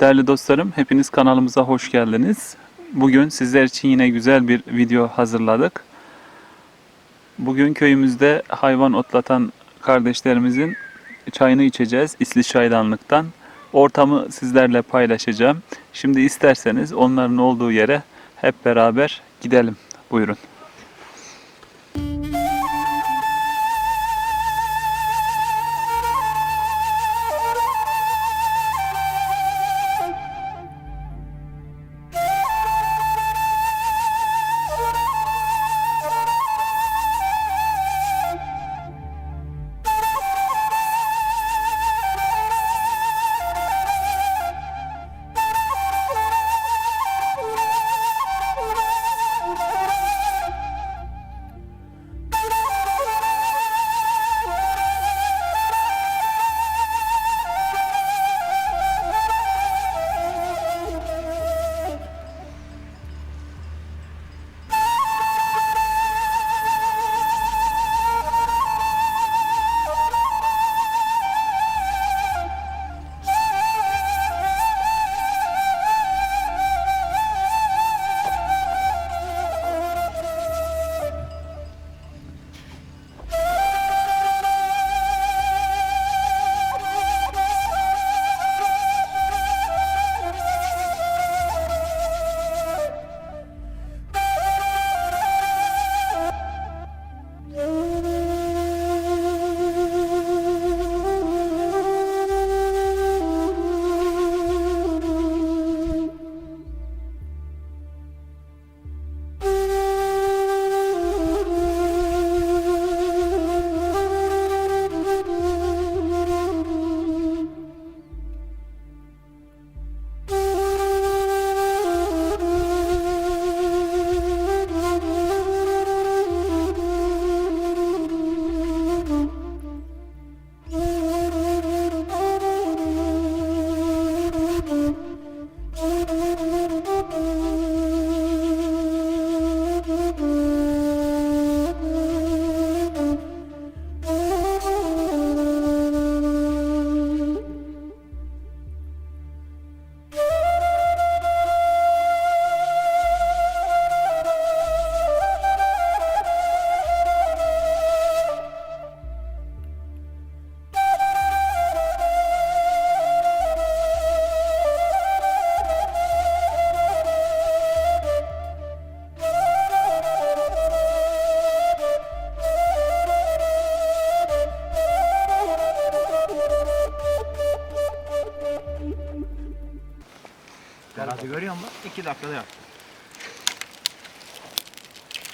Değerli dostlarım, hepiniz kanalımıza hoş geldiniz. Bugün sizler için yine güzel bir video hazırladık. Bugün köyümüzde hayvan otlatan kardeşlerimizin çayını içeceğiz İsli Çaydanlık'tan. Ortamı sizlerle paylaşacağım. Şimdi isterseniz onların olduğu yere hep beraber gidelim. Buyurun. 2 dakikada yap.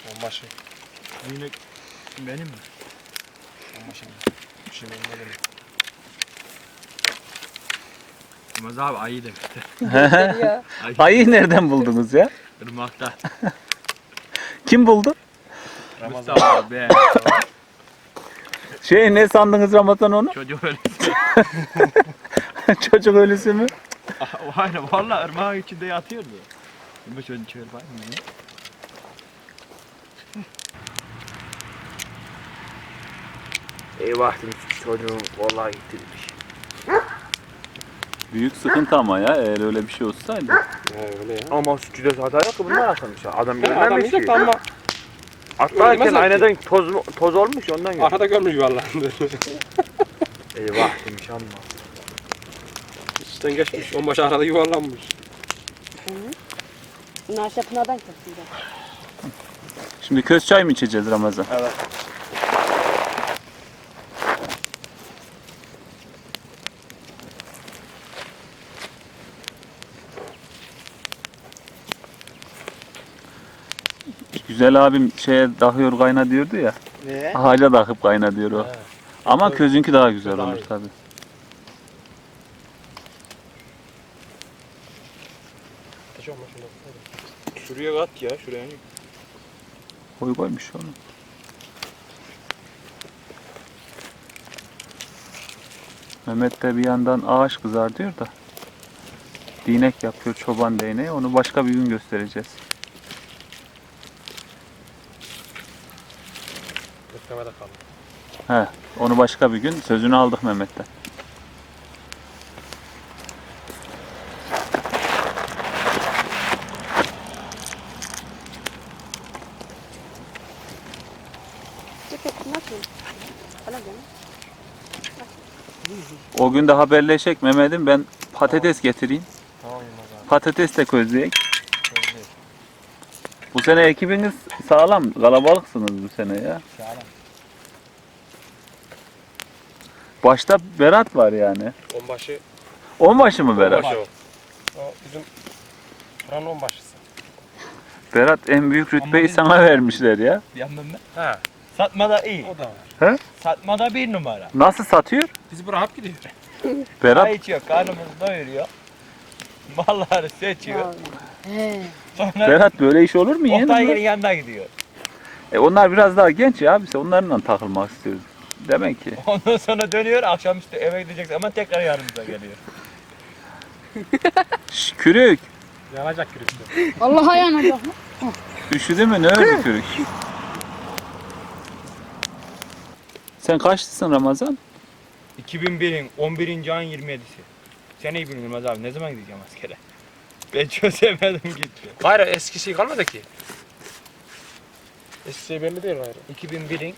Bomba şey. Yine benim mi? Bomba şey. Şimdi bomba benim. Yılmaz abi ayı demişti. Ayı. Ayıyı nereden buldunuz ya? Irmak'ta. Kim buldu? Ramazan abi. Şey ne sandınız Ramazan onu? Çocuk ölüsü. Çocuk ölüsü mü? Aynen valla ırmağın içinde yatıyordu. Çocuk çöl var mı? Eyvah demiş çocuğum vallahi gitilmiş. Büyük sıkıntı ama ya eğer öyle bir şey olsaydı. öyle ya. Ama sütçüde hata yok ki bunlar atılmış. ya. Adam Adam görmemiş yiyecek ki. de ama Atlarken aynadan toz, toz olmuş ondan görüyor. arkada görmüş yuvarlandı. Eyvah demiş ama. Üstten geçmiş. Onbaşı arkada yuvarlanmış. Bunlar şey Pınar'dan kesildi. Şimdi köz çay mı içeceğiz Ramazan? Evet. Güzel abim şeye dahıyor kayna diyordu ya. Ne? Hala dahıp kayna diyor o. Ama Tabii. közünkü daha güzel olur iyi. Şuraya kat ya şuraya. Koy koymuş onu. Mehmet de bir yandan ağaç kızar diyor da. Dinek yapıyor çoban değneği. Onu başka bir gün göstereceğiz. Beklemede kaldı. He, onu başka bir gün sözünü aldık Mehmet'ten. O gün de haberleşek Mehmet'im ben patates getireyim. Patates de közleyek. Bu sene ekibiniz sağlam, kalabalıksınız bu sene ya. Şahane. Başta Berat var yani. Onbaşı. Onbaşı mı Berat? Onbaşı o. O bizim buranın onbaşısı. Berat en büyük rütbeyi sana vermişler ya. Yandım ben. Ha. Satmada iyi. O da var. Satmada bir numara. Nasıl satıyor? Bizi bırakıp gidiyor. Berat Çay içiyor, karnımızı doyuruyor. Malları seçiyor. Sonra Berat böyle iş olur mu Oktay'ın yeğenim? yanına gidiyor. E onlar biraz daha genç ya biz onlarla takılmak istiyoruz. Demek ki. Ondan sonra dönüyor, akşamüstü eve gidecek ama tekrar yanımıza geliyor. Şş, kürük. Yanacak birisi. Allah'a yanacak mı? Üşüdü mü ne öyle kürük? Sen kaçlısın Ramazan? 2001'in 11. ayın 27'si. Seneyi bilmiyorum abi. Ne zaman gideceğim askere? Ben çözemedim gitti. Gayrı eski şey kalmadı ki. Eski şey belli değil gayrı. 2001'in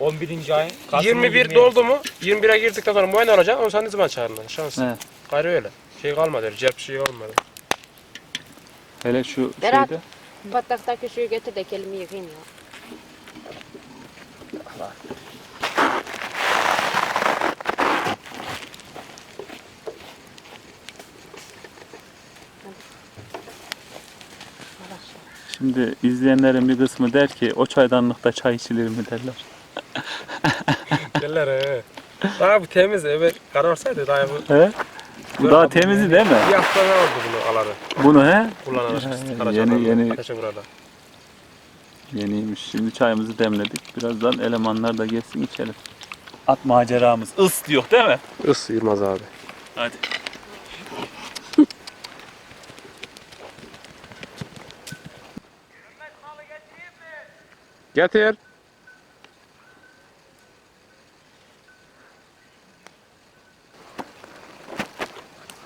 11. ayın Kasım'ın 21 27'si. doldu mu? 21'e girdikten sonra muayene olacak. Onu sen ne zaman çağırırlar? Şans. He. Gayrı öyle. Şey kalmadı. Cep şey olmadı. Hele şu Berat. şeyde. Bataktaki suyu getir de kelimi yıkayayım ya. Şimdi izleyenlerin bir kısmı der ki o çaydanlıkta çay içilir mi derler. Geller he. Daha bu temiz. Evet kararsaydı daha bu. He? Bu daha temizi değil mi? Bir hafta ne oldu bunu alalı? Bunu he? Kullanarak. He, Karaçalarla, yeni- yeni- Ateşe burada. Yeniymiş. Şimdi çayımızı demledik. Birazdan elemanlar da gelsin içelim. At maceramız ıs diyor değil mi? Is Yılmaz abi. Hadi. Getir.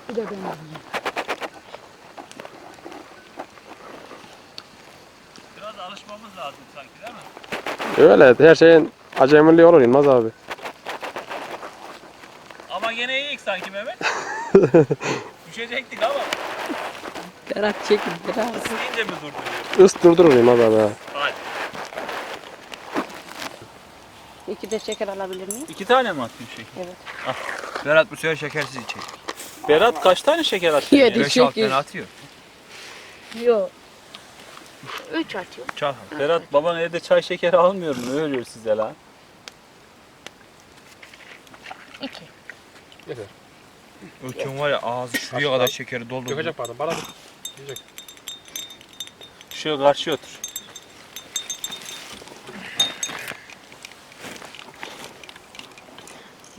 Bir de ben yiyeyim. Biraz alışmamız lazım sanki değil mi? Öyle her şeyin acemiliği olur Yılmaz abi. Ama gene iyiyik sanki Mehmet. Düşecektik ama Berat çekin biraz. isteyince mi durduruyor? Is durdurur Yılmaz abi. İki de şeker alabilir miyim? İki tane mi attın şeker? Evet. Berat bu sefer şekersiz içecek. Berat kaç tane şeker attın? Yedi. ya? 5-6 Şeker. tane atıyor. Yok. Üç atıyor. Çal. Berat baban evde çay şekeri almıyor mu? Ne ölüyor size lan? İki. Getir. Ölçün var ya ağzı şuraya kadar şekeri doldurdu. Dökecek pardon. Bana Diyecek. Şu karşıya otur.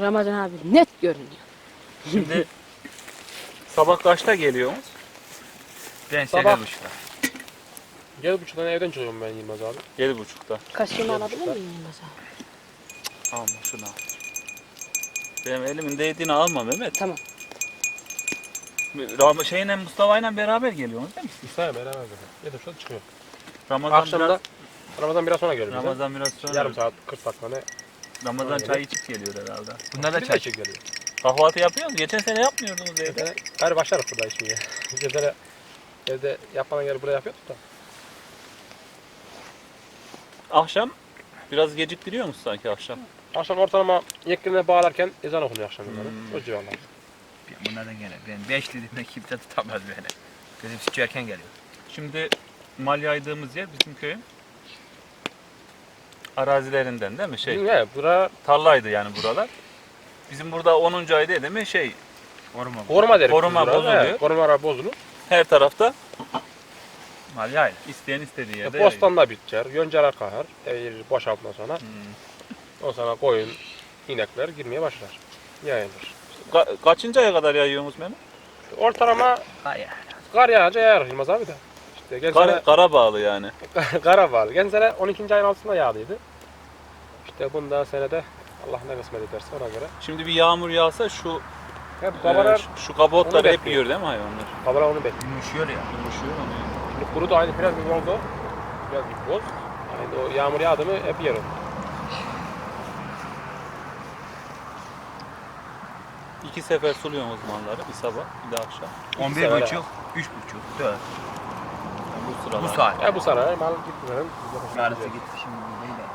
Ramazan abi net görünüyor. Şimdi sabah kaçta geliyorsunuz? Ben Sabah. sene buçukta. Gel buçuktan evden çıkıyorum ben Yılmaz abi. Yedi buçukta. Kaşığımı alabilir miyim Ramazan? Alma şunu al. Benim elimin değdiğini alma Mehmet. Tamam. Ram şeyle Mustafa'yla beraber geliyorsunuz değil mi? İsa'ya beraber gidelim. Yedim şurada çıkıyor. Ramazan Akşamda biraz, Ramazan biraz sonra geliyor bize. Ramazan biraz sonra. Yarım saat 40 dakika ne? Ramazan sonra çay içip geliyor herhalde. Bunlar da çay. içecek geliyor. Kahvaltı yapıyor musunuz? Geçen sene yapmıyordunuz evde. Evde gayrı başlarız burada içmeye. Sene evde yapmadan geri buraya yapıyorduk da. Akşam biraz geciktiriyor musun sanki akşam? Akşam ortalama yekline bağlarken ezan okunuyor akşam yukarı. O civarlar. Bunlardan gene. Ben 5 dediğimde kimse tutamaz beni. Bizim sütçü erken geliyor. Şimdi mal yaydığımız yer bizim köyün arazilerinden değil mi? Şey, Ne? Bura tarlaydı yani buralar. Bizim burada 10. ay değil mi? Şey, Koruma koruma deriz. biz Koruma bozuluyor. He, Koruma bozulur. her tarafta Mal yayla. isteyen istediği yerde. E, Bostanda biter, yoncalar kahar, eğilir boşaltma sonra. Hmm. O sonra koyun, inekler girmeye başlar. Yayılır. Ka- kaçıncı aya kadar yayıyorsunuz Mehmet? Ortalama Hayır. kar yağınca yağar Yılmaz abi de. Geçen Kara, sene kara bağlı yani. kara var. Geçen sene 12. ayın altında yağdıydı. İşte bunda senede Allah ne kısmet ederse ona göre. Şimdi bir yağmur yağsa şu Hep e, babalar, şu- şu kabotları onu hep bekliyor. yiyor değil mi hayvanlar? babalar onu bekliyor. Yumuşuyor ya. Yumuşuyor ama yani. Şimdi kuru da aynı biraz bir oldu. Biraz bir boz. Yani o yağmur yağdı mı hep yer o. İki sefer suluyorsun uzmanları. Bir sabah bir de akşam. 11 sefer buçuk, 3 buçuk, 4. Bu sıralar. Bu saat. Ya bu saray mal gitmeden. Yarısı gitti şimdi buradaydı.